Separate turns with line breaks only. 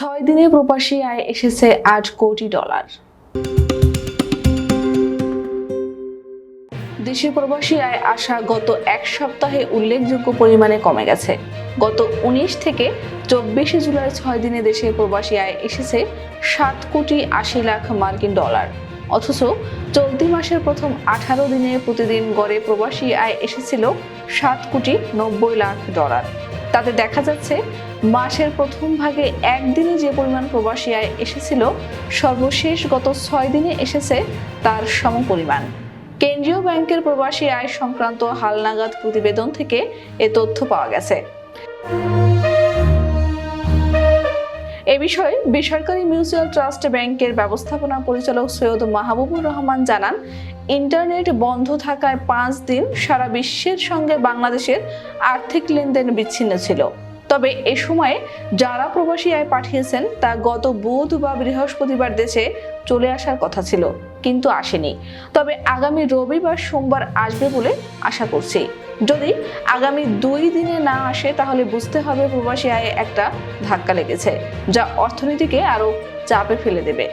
ছয় দিনে প্রবাসী আয় এসেছে আট কোটি ডলার। দেশে প্রবাসী আয় আসা গত এক সপ্তাহে উল্লেখযোগ্য পরিমাণে কমে গেছে। গত উনিশ থেকে চব্বিশে জুলাই ছয় দিনে দেশে প্রবাসী আয় এসেছে সাত কোটি আশি লাখ মার্কিন ডলার। অথচ চলতি মাসের প্রথম আঠারো দিনে প্রতিদিন গড়ে প্রবাসী আয় এসেছিল সাত কোটি নব্বই লাখ ডলার। তাতে দেখা যাচ্ছে মাসের প্রথম ভাগে একদিনে যে পরিমাণ প্রবাসী আয় এসেছিল, সর্বশেষ গত ছয় দিনে এসেছে তার সমপরিমাণ। কেন্দ্রীয় ব্যাংকের প্রবাসী আয় সংক্রান্ত হালনাগাদ প্রতিবেদন থেকে এ তথ্য পাওয়া গেছে। বিষয়ে বেসরকারি মিউচুয়াল ট্রাস্ট ব্যাংকের ব্যবস্থাপনা পরিচালক সৈয়দ মাহবুবুর রহমান জানান, ইন্টারনেট বন্ধ থাকায় পাঁচ দিন সারা বিশ্বের সঙ্গে বাংলাদেশের আর্থিক লেনদেন বিচ্ছিন্ন ছিল। তবে এ সময়ে যারা প্রবাসী আয় পাঠিয়েছেন, তা গত বুধ বা বৃহস্পতিবার দেশে চলে আসার কথা ছিল, কিন্তু আসেনি। তবে আগামী রবিবার সোমবার আসবে বলে আশা করছি। যদি আগামী দুই দিনে না আসে, তাহলে বুঝতে হবে প্রবাসী আয়ে একটা ধাক্কা লেগেছে, যা অর্থনীতিকে আরও চাপে ফেলে দেবে।